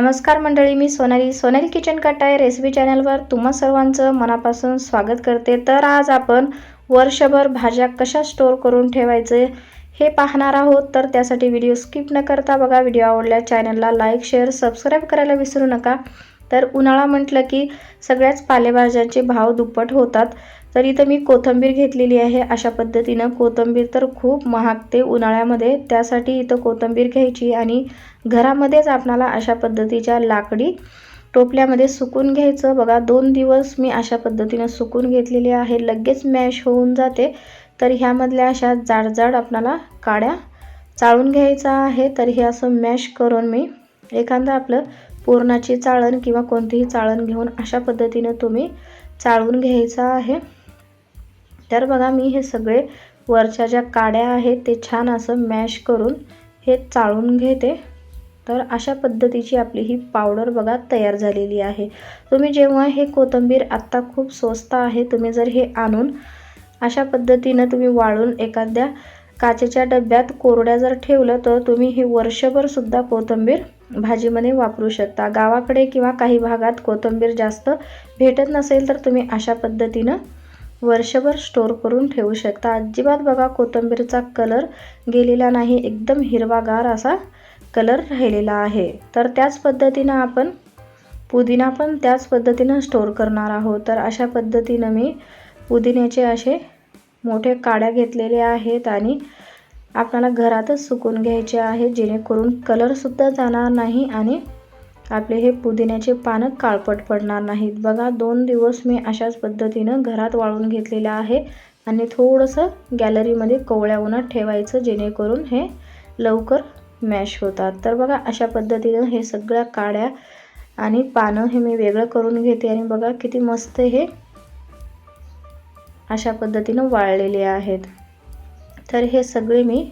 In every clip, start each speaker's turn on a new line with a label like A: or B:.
A: नमस्कार मंडळी मी सोनाली. सोनाली किचन कट्टा रेसिपी चॅनलवर तुम्हा सर्वांचं मनापासून स्वागत करते. तर आज आपण वर्षभर भाज्या कशा स्टोअर करून ठेवायचे हे पाहणार आहोत. तर त्यासाठी व्हिडिओ स्किप न करता बघा. व्हिडिओ आवडल्या चॅनलला लाईक शेअर सबस्क्राईब करायला विसरू नका. तर उन्हाळा म्हटलं की सगळ्याच पालेभाज्यांचे भाव दुप्पट होतात. तर इथं मी कोथिंबीर घेतलेली आहे. अशा पद्धतीनं कोथिंबीर तर खूप महागते उन्हाळ्यामध्ये. त्यासाठी इथं कोथिंबीर घ्यायची आणि घरामध्येच आपणाला अशा पद्धतीच्या लाकडी टोपल्यामध्ये सुकून घ्यायचं. बघा दोन दिवस मी अशा पद्धतीनं सुकून घेतलेली आहे. लगेच मॅश होऊन जाते. तर ह्यामधल्या अशा जाडजाड आपणाला काड्या चाळून घ्यायचा आहे. तर हे असं मॅश करून मी एखादं आपलं पूर्णाची चाळण किंवा कोणतीही चाळण घेऊन अशा पद्धतीनं तुम्ही चाळून घ्यायचं आहे. तर बघा मी हे सगळे वरच्या ज्या काड्या आहेत ते छान असं मॅश करून हे चाळून घेते. तर अशा पद्धतीची आपली ही पावडर बघा तयार झालेली आहे. तुम्ही जेव्हा हे कोथिंबीर आत्ता खूप स्वस्त आहे तुम्ही जर हे आणून अशा पद्धतीनं तुम्ही वाळून एखाद्या काचेच्या डब्यात कोरड्या जर ठेवलं तर तुम्ही हे वर्षभरसुद्धा कोथिंबीर भाजीमध्ये वापरू शकता. गावाकडे किंवा काही भागात कोथिंबीर जास्त भेटत नसेल तर तुम्ही अशा पद्धतीनं वर्षभर स्टोअर करून ठेवू शकता. अजिबात बघा कोथिंबीरचा कलर गेलेला नाही. एकदम हिरवागार असा कलर राहिलेला आहे. तर त्याच पद्धतीनं आपण पुदिना पण त्याच पद्धतीनं स्टोअर करणार आहोत. तर अशा पद्धतीनं मी पुदिन्याचे असे मोठे काड्या घेतलेले आहेत आणि आपल्याला घरातच सुकून घ्यायचे आहे जेणेकरून कलरसुद्धा जाणार नाही आणि आपले हे पुदिन्याचे पानं काळपट पडणार नाहीत. बघा दोन दिवस मी अशाच पद्धतीनं घरात वाळून घेतलेलं आहे आणि थोडंसं गॅलरीमध्ये कोवळ्या उन्हात ठेवायचं जेणेकरून हे लवकर मॅश होतात. तर बघा अशा पद्धतीनं हे सगळ्या काड्या आणि पानं हे मी वेगळं करून घेते आणि बघा किती मस्त हे अशा पद्धतीनं वाळलेले आहेत. तर हे सगळे मी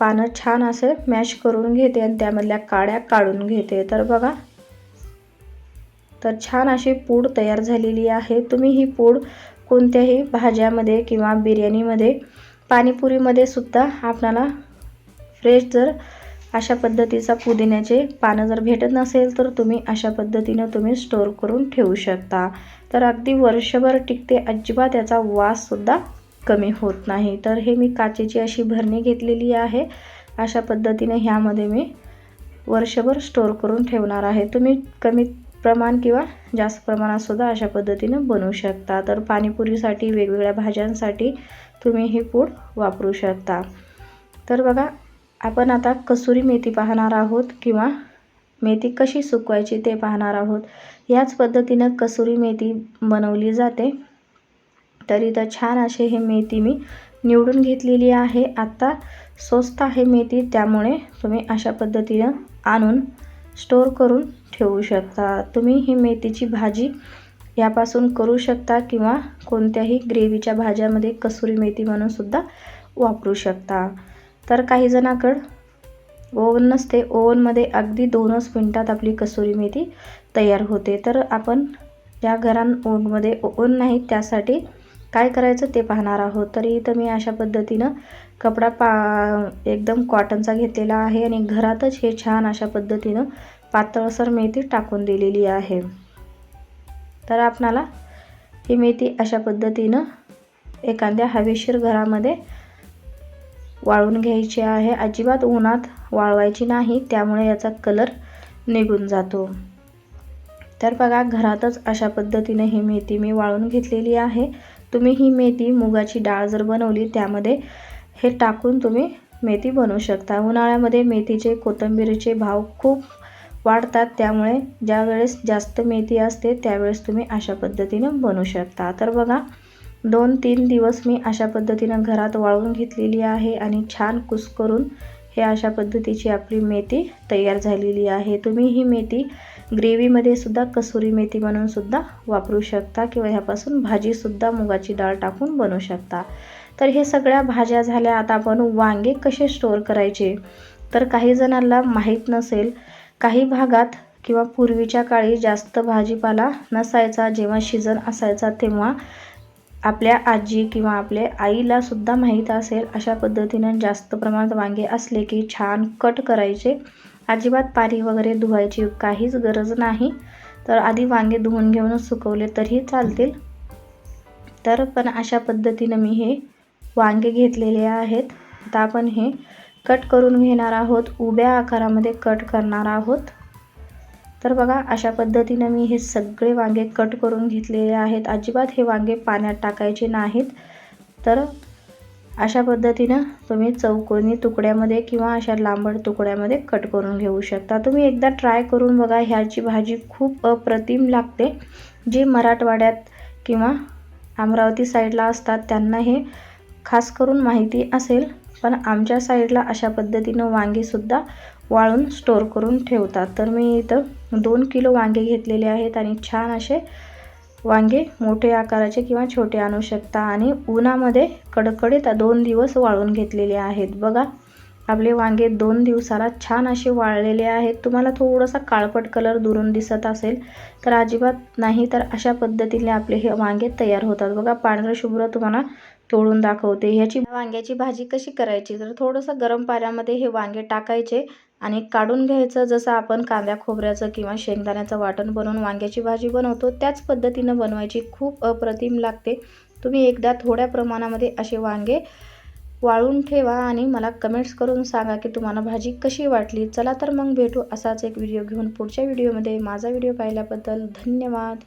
A: पानं छान असे मॅश करून घेते आणि त्यामधल्या काड्या काढून घेते. तर बघा तर छान अशी पूड तयार झालेली आहे. तुम्ही ही पूड कोणत्याही भाज्यामध्ये किंवा बिर्याणीमध्ये पाणीपुरीमध्ये सुद्धा आपणाला फ्रेश जर अशा पद्धतीचा पुदिन्याचे पानं जर भेटत नसेल तर तुम्ही अशा पद्धतीनं तुम्ही स्टोअर करून ठेवू शकता. तर अगदी वर्षभर टिकते अजिबात याचा वाससुद्धा कमी होत नाही. तर हे मी काचेची अशी भरणी घेतलेली आहे. अशा पद्धतीने ह्यामध्ये मी वर्षभर स्टोअर करून ठेवणार आहे. तुम्ही कमी प्रमाण किंवा जास्त प्रमाणातसुद्धा अशा पद्धतीनं बनवू शकता. तर पाणीपुरीसाठी वेगवेगळ्या भाज्यांसाठी तुम्ही ही पूड वापरू शकता. तर बघा आपण आता कसुरी मेथी पाहणार आहोत किंवा मेथी कशी सुकवायची ते पाहणार आहोत. याच पद्धतीनं कसुरी मेथी बनवली जाते. तर इथं छान असे हे मेथी मी निवडून घेतलेली आहे. आत्ता स्वस्त आहे मेथी त्यामुळे तुम्ही अशा पद्धतीनं आणून स्टोअर करून ठेवू शकता. तुम्ही ही मेथीची भाजी यापासून करू शकता किंवा कोणत्याही ग्रेव्हीच्या भाज्यामध्ये कसुरी मेथी म्हणूनसुद्धा वापरू शकता. तर काही जणाकडं ओव्हन नसते. ओव्हनमध्ये अगदी दोनच मिनटात आपली कसुरी मेथी तयार होते. तर आपण या घरां ओनमध्ये ओव्हन नाही त्यासाठी काय करायचं ते पाहणार आहोत. तरी इथं मी अशा पद्धतीनं कपडा पा एकदम कॉटनचा घेतलेला आहे आणि घरातच हे छान अशा पद्धतीनं पातळसर मेथी टाकून दिलेली आहे. तर आपणाला ही मेथी अशा पद्धतीनं एखाद्या हवेशीर घरामध्ये वाळून घ्यायची आहे. अजिबात उन्हात वाळवायची नाही त्यामुळे याचा कलर निघून जातो. तर बघा घरातच अशा पद्धतीने ही मेथी मी वाळून घेतलेली आहे. तुम्ही ही मेथी मुगाची डाळ जर बनवली त्यामध्ये हे टाकून तुम्ही मेथी बनवू शकता. उन्हाळ्यामध्ये मेथीचे कोथिंबीरीचे भाव खूप वाढतात त्यामुळे ज्यावेळेस जास्त मेथी असते त्यावेळेस तुम्ही अशा पद्धतीनं बनवू शकता. तर बघा दोन तीन दिवस मी अशा पद्धतीनं घरात वाळवून घेतलेली आहे आणि छान कुस्करून हे अशा पद्धतीची आपली मेथी तयार झालेली आहे. तुम्ही ही मेथी ग्रेव्हीमध्ये सुद्धा कसुरी मेथी म्हणून सुद्धा वापरू शकता किंवा ह्यापासून भाजीसुद्धा मुगाची डाळ टाकून बनवू शकता. तर हे सगळ्या भाज्या झाल्या. आता आपण वांगे कसे स्टोअर करायचे? तर काही जणांना माहीत नसेल काही भागात किंवा पूर्वीच्या काळी जास्त भाजीपाला नसायचा. जेव्हा सीझन असायचा तेव्हा आपल्या आजी किंवा आपल्या आईला सुद्धा माहीत असेल अशा पद्धतीनं जास्त प्रमाणात वांगे असले की छान कट करायचे. अजिबात पाणी वगैरे धुवायची काहीच गरज नाही. तर आधी वांगे धुवून घेऊनच सुकवले तरीही चालतील. तर पण अशा पद्धतीनं मी हे वांगे घेतलेले आहेत. आता आपण हे कट करून घेणार आहोत. उभ्या आकारामध्ये कट करणार आहोत. तर बघा अशा पद्धतीनं मी हे सगळे वांगे कट करून घेतलेले आहेत. अजिबात हे वांगे पाण्यात टाकायचे नाहीत. तर अशा पद्धतीनं तुम्ही चौकोनी तुकड्यामध्ये किंवा अशा लांबड तुकड्यामध्ये कट करून घेऊ शकता. तुम्ही एकदा ट्राय करून बघा ह्याची भाजी खूप अप्रतिम लागते. जे मराठवाड्यात किंवा अमरावती साईडला असतात त्यांना हे खास करून माहिती असेल पण आमच्या साईडला अशा पद्धतीनं वांगीसुद्धा वाळून स्टोर करून ठेवतात. तर मी इथं दोन किलो वांगे घेतलेले आहेत आणि छान असे वांगे मोठे आकाराचे किंवा छोटे आणू शकता. आणि उन्हामध्ये कडकडीत दोन दिवस वाळून घेतलेले आहेत. बघा आपले वांगे दोन दिवसाला छान असे वाळलेले आहेत. तुम्हाला थोडासा काळपट कलर दुरून दिसत असेल तर अजिबात नाही तर अशा पद्धतीने आपले हे वांगे तयार होतात. बघा पांढरं शुभ्र तुम्हाला तोडून दाखवते. ह्याची वांग्याची भाजी कशी करायची? तर थोडंसं गरम पाण्यामध्ये हे वांगे टाकायचे. आणि काढून घ्यायचं जसं आपण कांद्या खोबऱ्याचं किंवा शेंगदाण्याचं वाटण बनवून वांग्याची भाजी बनवतो त्याच पद्धतीनं बनवायची खूप अप्रतिम लागते. तुम्ही एकदा थोड्या प्रमाणामध्ये असे वांगे वाळून ठेवा आणि मला कमेंट्स करून सांगा की तुम्हाला भाजी कशी वाटली. चला तर मग भेटू असाच एक व्हिडिओ घेऊन पुढच्या व्हिडिओमध्ये. माझा व्हिडिओ पाहिल्याबद्दल धन्यवाद.